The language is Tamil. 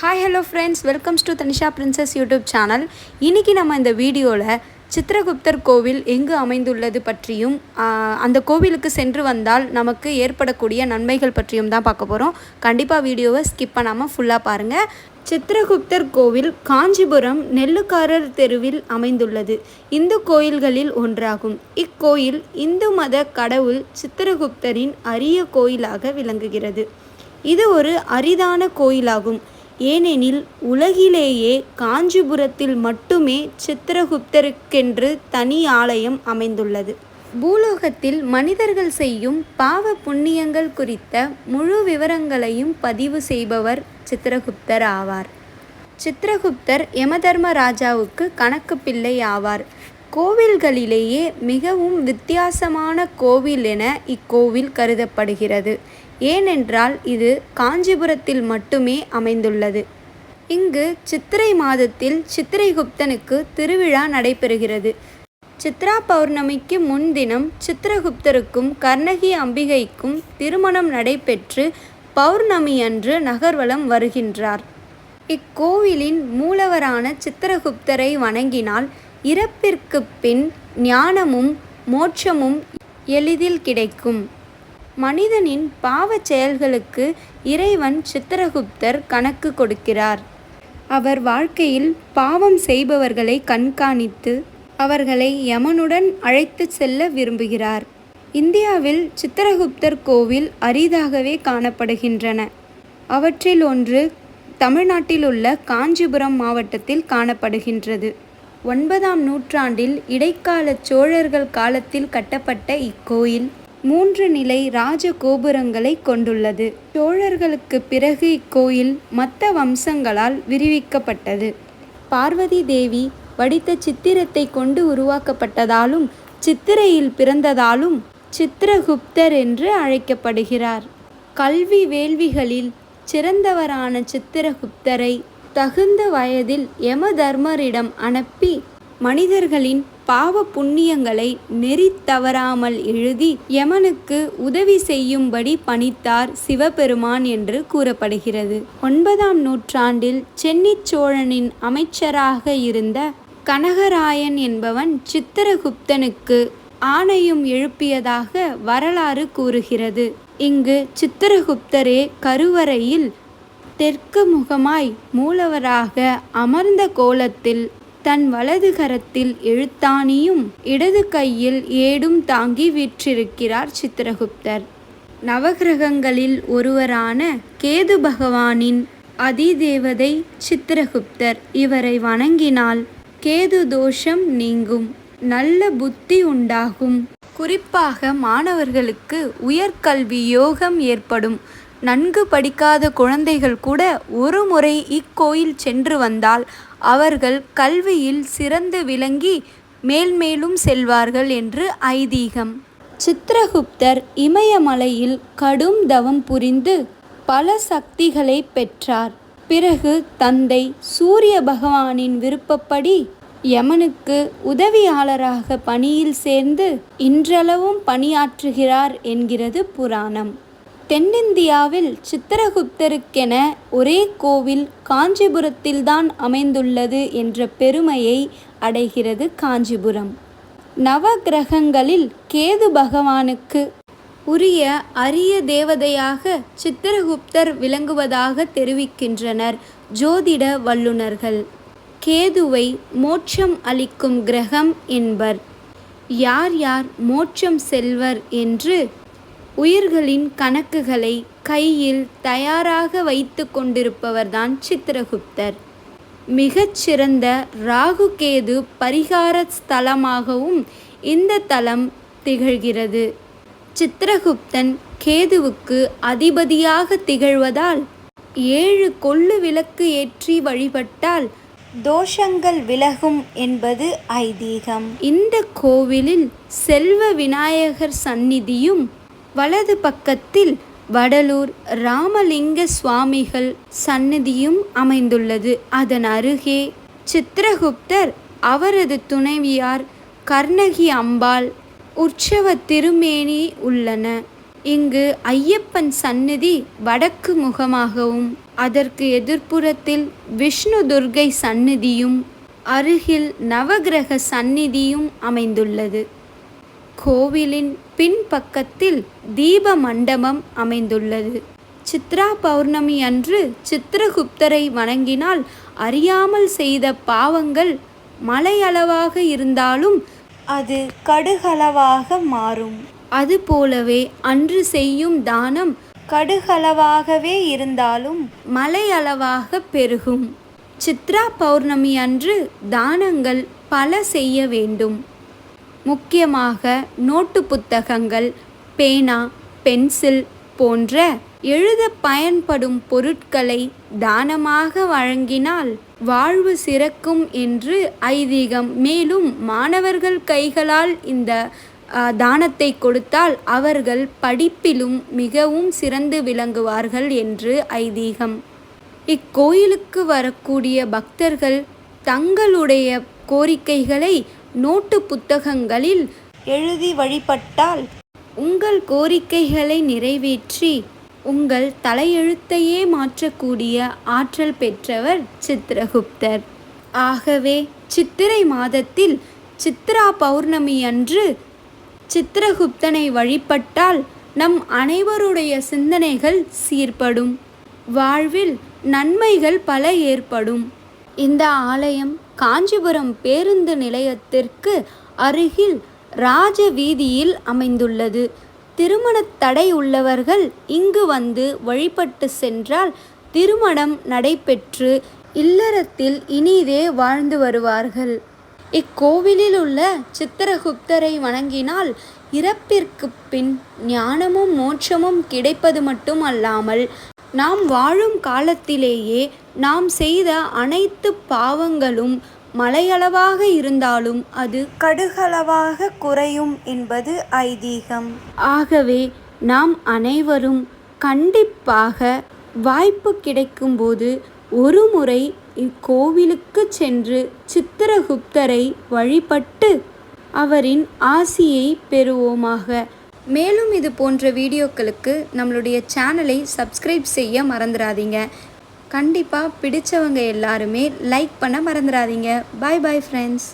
Hi hello friends welcomes to Tanisha princess YouTube channel இன்றைக்கி நம்ம இந்த வீடியோவில் சித்திரகுப்தர் கோவில் எங்கு அமைந்துள்ளது பற்றியும் அந்த கோவிலுக்கு சென்று வந்தால் நமக்கு ஏற்படக்கூடிய நன்மைகள் பற்றியும் தான் பார்க்க போகிறோம் கண்டிப்பாக வீடியோவை ஸ்கிப் பண்ணாமல் ஃபுல்லாக பாருங்கள் சித்திரகுப்தர் கோவில் காஞ்சிபுரம் நெல்லுக்காரர் தெருவில் அமைந்துள்ளது. இந்து கோயில்களில் ஒன்றாகும். இக்கோயில் இந்து மத கடவுள் சித்திரகுப்தரின் அரிய கோயிலாக விளங்குகிறது. இது ஒரு அரிதான கோயிலாகும். ஏனெனில் உலகிலேயே காஞ்சிபுரத்தில் மட்டுமே சித்திரகுப்தருக்கென்று தனி ஆலயம் அமைந்துள்ளது. பூலோகத்தில் மனிதர்கள் செய்யும் பாவ புண்ணியங்கள் குறித்த முழு விவரங்களையும் பதிவு செய்பவர் சித்திரகுப்தர் ஆவார். சித்திரகுப்தர் யமதர்மராஜாவுக்கு கணக்கு பிள்ளை ஆவார். கோவில்களிலேயே மிகவும் வித்தியாசமான கோவில் என இக்கோவில் கருதப்படுகிறது. ஏனென்றால் இது காஞ்சிபுரத்தில் மட்டுமே அமைந்துள்ளது. இங்கு சித்திரை மாதத்தில் சித்திரைகுப்தனுக்கு திருவிழா நடைபெறுகிறது. சித்ரா பௌர்ணமிக்கு முன்தினம் சித்திரகுப்தருக்கும் கர்ணகி அம்பிகைக்கும் திருமணம் நடைபெற்று பௌர்ணமி அன்று நகர்வலம் வருகின்றார். இக்கோவிலின் மூலவரான சித்திரகுப்தரை வணங்கினால் இறப்பிற்குப் பின் ஞானமும் மோட்சமும் எளிதில் கிடைக்கும். மனிதனின் பாவச் செயல்களுக்கு இறைவன் சித்திரகுப்தர் கணக்கு கொடுக்கிறார். அவர் வாழ்க்கையில் பாவம் செய்பவர்களை கண்காணித்து அவர்களை யமனுடன் அழைத்து செல்ல விரும்புகிறார். இந்தியாவில் சித்திரகுப்தர் கோவில் அரிதாகவே காணப்படுகின்றன. அவற்றில் ஒன்று தமிழ்நாட்டில் உள்ள காஞ்சிபுரம் மாவட்டத்தில் காணப்படுகின்றது. ஒன்பதாம் நூற்றாண்டில் இடைக்கால சோழர்கள் காலத்தில் கட்டப்பட்ட இக்கோயில். மூன்று நிலை ராஜ கோபுரங்களை கொண்டுள்ளது. சோழர்களுக்கு பிறகு இக்கோயில் மற்ற வம்சங்களால் விரிவிக்கப்பட்டது. பார்வதி தேவி வடித்த சித்திரத்தை கொண்டு உருவாக்கப்பட்டதாலும் சித்திரையில் பிறந்ததாலும் சித்திரகுப்தர் என்று அழைக்கப்படுகிறார். கல்வி வேள்விகளில் சிறந்தவரான சித்திரகுப்தரை தகுந்த வயதில் யமதர்மரிடம் அனுப்பி மனிதர்களின் பாவ புண்ணியங்களை நெறி தவறாமல் எழுதி யமனுக்கு உதவி செய்யும்படி பணித்தார் சிவபெருமான் என்று கூறப்படுகிறது. ஒன்பதாம் நூற்றாண்டில் சென்னி சோழனின் அமைச்சராக இருந்த கனகராயன் என்பவன் சித்திரகுப்தனுக்கு ஆணையும் எழுப்பியதாக வரலாறு கூறுகிறது. இங்கு சித்திரகுப்தரே கருவறையில் தெற்கு முகமாய் மூலவராக அமர்ந்த கோலத்தில் தன் வலது கரத்தில் எழுத்தாணியும் இடது கையில் ஏடும் தாங்கி வீற்றிருக்கிறார் சித்திரகுப்தர். நவகிரகங்களில் ஒருவரான கேது பகவானின் அதிதேவதை சித்திரகுப்தர் இவரை வணங்கினால் கேது தோஷம் நீங்கும். நல்ல புத்தி உண்டாகும். குறிப்பாக மாணவர்களுக்கு உயர்கல்வி யோகம் ஏற்படும். நன்கு படிக்காத குழந்தைகள் கூட ஒரு முறை இக்கோயில் சென்று வந்தால் அவர்கள் கல்வியில் சிறந்து விளங்கி மேல்மேலும் செல்வார்கள் என்று ஐதீகம். சித்திரகுப்தர் இமயமலையில் கடும் தவம் புரிந்து பல சக்திகளை பெற்றார். பிறகு தந்தை சூரிய பகவானின் விருப்பப்படி யமனுக்கு உதவியாளராக பணியில் சேர்ந்து இன்றளவும் பணியாற்றுகிறார் என்கிறது புராணம். தென்னிந்தியாவில் சித்திரகுப்தருக்கென ஒரே கோவில் காஞ்சிபுரத்தில்தான் அமைந்துள்ளது என்ற பெருமையை அடைகிறது காஞ்சிபுரம். நவகிரகங்களில் கேது பகவானுக்கு உரிய அரிய தேவதையாக சித்திரகுப்தர் விளங்குவதாக தெரிவிக்கின்றனர் ஜோதிட வல்லுனர்கள் கேதுவை மோட்சம் அளிக்கும் கிரகம் என்பர். யார் யார் மோட்சம் செல்வர் என்று உயிர்களின் கணக்குகளை கையில் தயாராக வைத்து கொண்டிருப்பவர்தான் சித்திரகுப்தர். மிகச்சிறந்த ராகுகேது பரிகார ஸ்தலமாகவும் இந்த தலம் திகழ்கிறது. சித்திரகுப்தன் கேதுவுக்கு அதிபதியாக திகழ்வதால் ஏழு கொள்ளு விளக்கு ஏற்றி வழிபட்டால் தோஷங்கள் விலகும் என்பது ஐதீகம். இந்த கோவிலில் செல்வ விநாயகர் சந்நிதியும் வலது பக்கத்தில் வடலூர் ராமலிங்க சுவாமிகள் சந்நிதியும் அமைந்துள்ளது. அதன் அருகே சித்திரகுப்தர் அவரது துணைவியார் கர்ணகி அம்பாள் உற்சவ திருமேனி உள்ளன. இங்கு ஐயப்பன் சந்நிதி வடக்கு முகமாகவும் அதற்கு எதிர்ப்புறத்தில் விஷ்ணு துர்கை சந்நிதியும் அருகில் நவகிரக சந்நிதியும் அமைந்துள்ளது. கோவிலின் பின்பக்கத்தில் தீப மண்டபம் அமைந்துள்ளது. சித்ரா பௌர்ணமி அன்று சித்திரகுப்தரை வணங்கினால் அறியாமல் செய்த பாவங்கள் மலையளவாக இருந்தாலும் அது கடுகளவாக மாறும். அதுபோலவே அன்று செய்யும் தானம் கடுகளவாகவே இருந்தாலும் மலையளவாக பெருகும். சித்ரா பௌர்ணமி அன்று தானங்கள் பல செய்ய வேண்டும். முக்கியமாக நோட்டு புத்தகங்கள் பேனா பென்சில் போன்ற எழுத பயன்படும் பொருட்களை தானமாக வழங்கினால் வாழ்வு சிறக்கும் என்று ஐதீகம். மேலும் மாணவர்கள் கைகளால் இந்த தானத்தை கொடுத்தால் அவர்கள் படிப்பிலும் மிகவும் சிறந்து விளங்குவார்கள் என்று ஐதீகம். இக்கோயிலுக்கு வரக்கூடிய பக்தர்கள் தங்களுடைய கோரிக்கைகளை நோட்டு புத்தகங்களில் எழுதி வழிபட்டால் உங்கள் கோரிக்கைகளை நிறைவேற்றி உங்கள் தலையெழுத்தையே மாற்றக்கூடிய ஆற்றல் பெற்றவர் சித்திரகுப்தர். ஆகவே சித்திரை மாதத்தில் சித்ரா பௌர்ணமி அன்று சித்திரகுப்தனை வழிபட்டால் நம் அனைவருடைய சிந்தனைகள் சீர்படும். வாழ்வில் நன்மைகள் பல ஏற்படும். இந்த ஆலயம் காஞ்சிபுரம் பேருந்து நிலையத்திற்கு அருகில் ராஜ வீதியில் அமைந்துள்ளது. திருமணத் தடை உள்ளவர்கள் இங்கு வந்து வழிபட்டு சென்றால் திருமணம் நடைபெற்று இல்லறத்தில் இனிதே வாழ்ந்து வருவார்கள். இக்கோவிலில் உள்ள சித்திரகுப்தரை வணங்கினால் இறப்பிற்கு பின் ஞானமும் மோட்சமும் கிடைப்பது மட்டும் அல்லாமல் நாம் வாழும் காலத்திலேயே நாம் செய்த அனைத்து பாவங்களும் மலையளவாக இருந்தாலும் அது கடுகளவாக குறையும் என்பது ஐதீகம். ஆகவே நாம் அனைவரும் கண்டிப்பாக வாய்ப்பு கிடைக்கும்போது ஒரு முறை இக்கோவிலுக்கு சென்று சித்திரகுப்தரை வழிபட்டு அவரின் ஆசியை பெறுவோமாக. மேலும் இது போன்ற வீடியோக்களுக்கு நம்மளுடைய சேனலை சப்ஸ்கிரைப் செய்ய மறந்துடாதீங்க. கண்டிப்பாக பிடிச்சவங்க எல்லாருமே லைக் பண்ண மறந்துடாதீங்க. பாய் பாய் ஃப்ரெண்ட்ஸ்